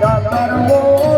Ganar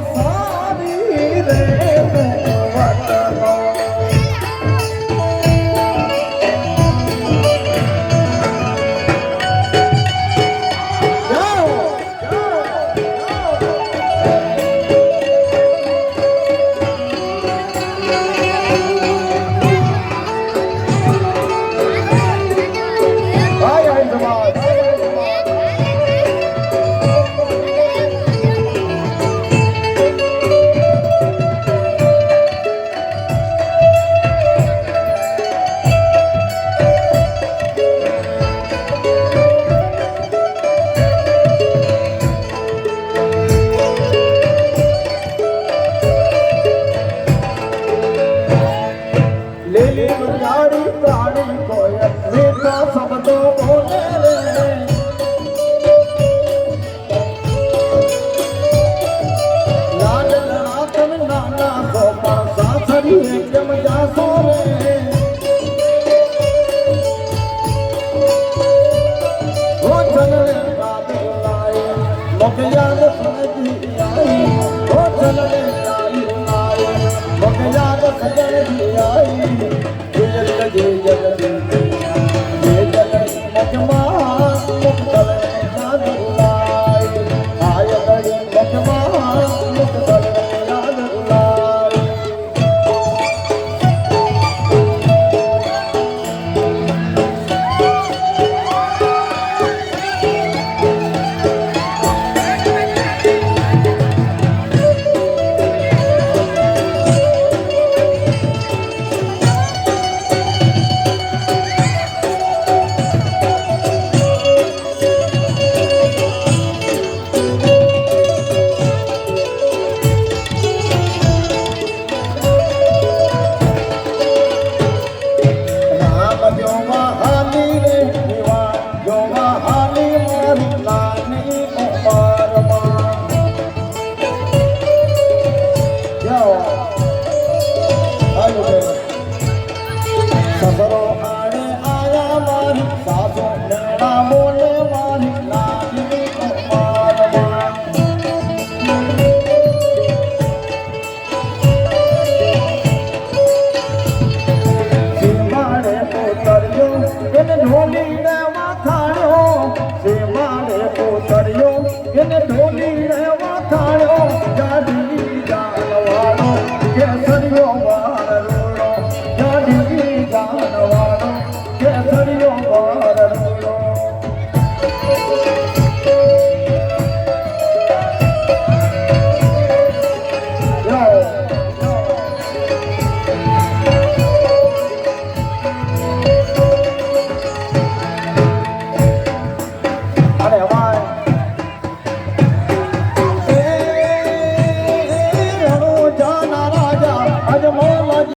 તો પણ સાસરી કેમ જાશો રે ઓ ચલણે કાલે લાય મગયાદ સજી આઈ ઓ ચલણે કાલે લાય મગયાદ સજી આઈ એને ઢોલીડા